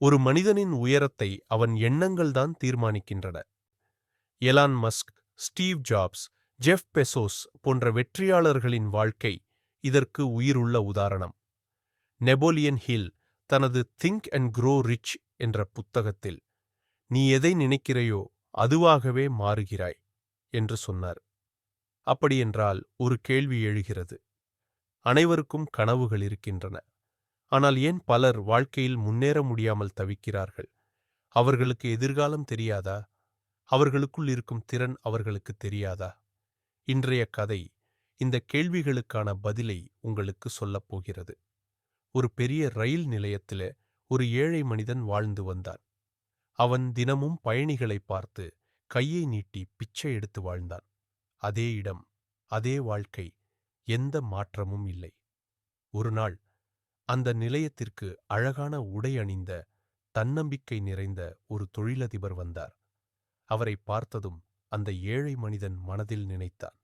ஒரு மனிதனின் உயரத்தை அவன் எண்ணங்கள்தான் தீர்மானிக்கின்றன. Elon Musk Steve Jobs Jeff Bezos போன்ற வெற்றியாளர்களின் வாழ்க்கை இதற்கு உயிருள்ள உதாரணம். நெபோலியன் ஹில் தனது திங்க் அண்ட் க்ரோ ரிச் என்ற புத்தகத்தில் நீ எதை நினைக்கிறையோ அதுவாகவே மாறுகிறாய் என்று சொன்னார். அப்படியென்றால் ஒரு கேள்வி எழுகிறது. அனைவருக்கும் கனவுகள் இருக்கின்றன. ஆனால் ஏன் பலர் வாழ்க்கையில் முன்னேற முடியாமல் தவிக்கிறார்கள்? அவர்களுக்கு எதிர்காலம் தெரியாதா? அவர்களுக்குள் இருக்கும் திறன் அவர்களுக்கு தெரியாதா? இன்றைய கதை இந்த கேள்விகளுக்கான பதிலை உங்களுக்கு சொல்லப் போகிறது. ஒரு பெரிய ரயில் நிலையத்தில ஒரு ஏழை மனிதன் வாழ்ந்து வந்தான். அவன் தினமும் பயணிகளை பார்த்து கையை நீட்டி பிச்சை எடுத்து வாழ்ந்தான். அதே இடம் அதே வாழ்க்கை எந்த மாற்றமும் இல்லை. ஒரு நாள் அந்த நிலையத்திற்கு அழகான உடை அணிந்த தன்னம்பிக்கை நிறைந்த ஒரு தொழிலதிபர் வந்தார். அவரை பார்த்ததும் அந்த ஏழை மனிதன் மனதில் நினைத்தான்.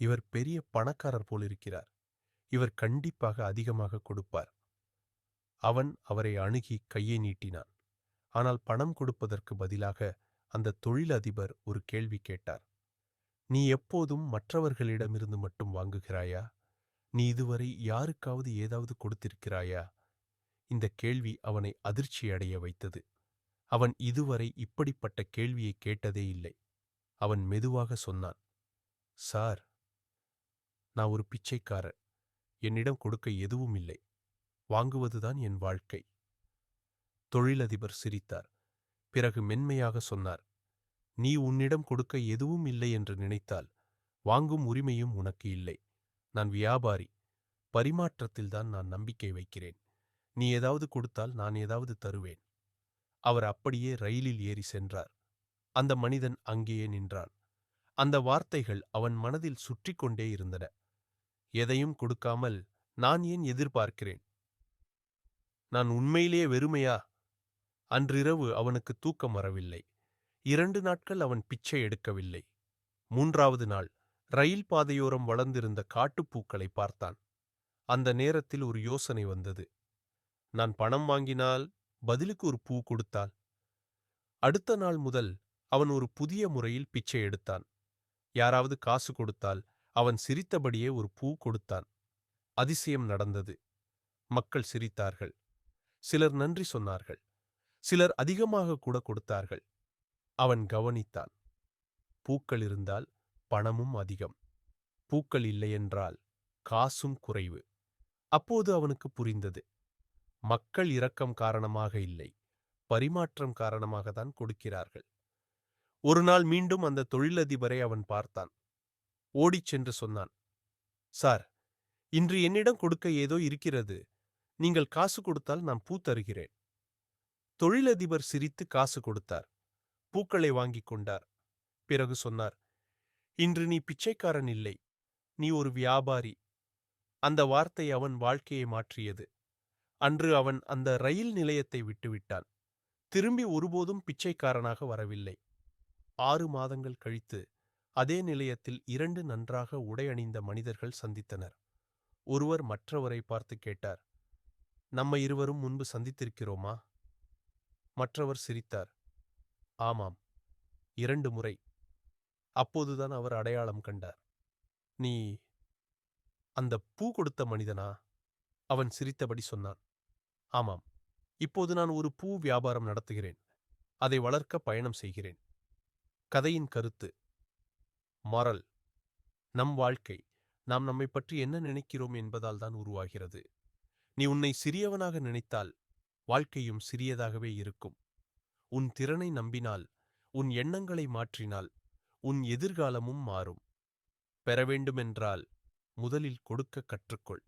இவர் பெரிய பணக்காரர் போலிருக்கிறார் இவர் கண்டிப்பாக அதிகமாக கொடுப்பார். அவன் அவரை அணுகி கையை நீட்டினான். ஆனால் பணம் கொடுப்பதற்கு பதிலாக அந்த தொழிலதிபர் ஒரு கேள்வி கேட்டார். நீ எப்போதும் மற்றவர்களிடமிருந்து மட்டும் வாங்குகிறாயா? நீ இதுவரை யாருக்காவது ஏதாவது கொடுத்திருக்கிறாயா? இந்த கேள்வி அவனை அதிர்ச்சியடைய வைத்தது. அவன் இதுவரை இப்படிப்பட்ட கேள்வியை கேட்டதே இல்லை. அவன் மெதுவாக சொன்னான் சார் நான் ஒரு பிச்சைக்காரன் என்னிடம் கொடுக்க எதுவும் இல்லை. வாங்குவதுதான் என் வாழ்க்கை. தொழிலதிபர் சிரித்தார். பிறகு மென்மையாக சொன்னார் நீ உன்னிடம் கொடுக்க எதுவும் இல்லை என்று நினைத்தால் வாங்கும் உரிமையும் உனக்கு இல்லை. நான் வியாபாரி. பரிமாற்றத்தில்தான் நான் நம்பிக்கை வைக்கிறேன். நீ ஏதாவது கொடுத்தால் நான் ஏதாவது தருவேன். அவர் அப்படியே ரயிலில் ஏறி சென்றார். அந்த மனிதன் அங்கேயே நின்றான். அந்த வார்த்தைகள் அவன் மனதில் சுற்றி கொண்டே இருந்தன. எதையும் கொடுக்காமல் நான் ஏன் எதிர்பார்க்கிறேன்? நான் உண்மையிலேயே வெறுமையா? அன்றிரவு அவனுக்கு தூக்கம் வரவில்லை. இரண்டு நாட்கள் அவன் பிச்சை எடுக்கவில்லை. மூன்றாவது நாள் ரயில் பாதையோரம் வளர்ந்திருந்த காட்டுப்பூக்களை பார்த்தான். அந்த நேரத்தில் ஒரு யோசனை வந்தது. நான் பணம் வாங்கினால் பதிலுக்கு ஒரு பூ கொடுத்தால் அடுத்த நாள் முதல் அவன் ஒரு புதிய முறையில் பிச்சை எடுத்தான். யாராவது காசு கொடுத்தால் அவன் சிரித்தபடியே ஒரு பூ கொடுத்தான். அதிசயம் நடந்தது. மக்கள் சிரித்தார்கள். சிலர் நன்றி சொன்னார்கள். சிலர் அதிகமாக கூட கொடுத்தார்கள். அவன் கவனித்தான். பூக்கள் இருந்தால் பணமும் அதிகம். பூக்கள் இல்லையென்றால் காசும் குறைவு. அப்போது அவனுக்கு புரிந்தது. மக்கள் இரக்கம் காரணமாக இல்லை. பரிமாற்றம் காரணமாக தான் கொடுக்கிறார்கள். ஒரு நாள் மீண்டும் அந்த தொழிலதிபரை அவன் பார்த்தான். ஓடிச் சென்று சொன்னான் சார் இன்று என்னிடம் கொடுக்க ஏதோ இருக்கிறது. நீங்கள் காசு கொடுத்தால் நான் பூ தருகிறேன். தொழிலதிபர் சிரித்து காசு கொடுத்தார். பூக்களை வாங்கிக் கொண்டார். பிறகு சொன்னார் இன்று நீ பிச்சைக்காரன் இல்லை. நீ ஒரு வியாபாரி. அந்த வார்த்தை அவன் வாழ்க்கையை மாற்றியது. அன்று அவன் அந்த ரயில் நிலையத்தை விட்டுவிட்டான். திரும்பி ஒருபோதும் பிச்சைக்காரனாக வரவில்லை. ஆறு மாதங்கள் கழித்து அதே நிலையத்தில் இரண்டு நன்றாக உடையணிந்த மனிதர்கள் சந்தித்தனர். ஒருவர் மற்றவரை பார்த்து கேட்டார் நம்ம இருவரும் முன்பு சந்தித்திருக்கிறோமா? மற்றவர் சிரித்தார் ஆமாம் இரண்டு முறை. அப்போதுதான் அவர் அடையாளம் கண்டார். நீ அந்த பூ கொடுத்த மனிதனா? அவன் சிரித்தபடி சொன்னான். ஆமாம். இப்போது நான் ஒரு பூ வியாபாரம் நடத்துகிறேன். அதை வளர்க்க பயணம் செய்கிறேன். கதையின் கருத்து. மரல் நம் வாழ்க்கை. நாம் நம்மை பற்றி என்ன நினைக்கிறோம் என்பதால் தான் உருவாகிறது. நீ உன்னை சிறியவனாக நினைத்தால் வாழ்க்கையும் சிறியதாகவே இருக்கும். உன் திறனை நம்பினால் உன் எண்ணங்களை மாற்றினால் உன் எதிர்காலமும் மாறும். பெற வேண்டுமென்றால் முதலில் கொடுக்க கற்றுக்கொள்.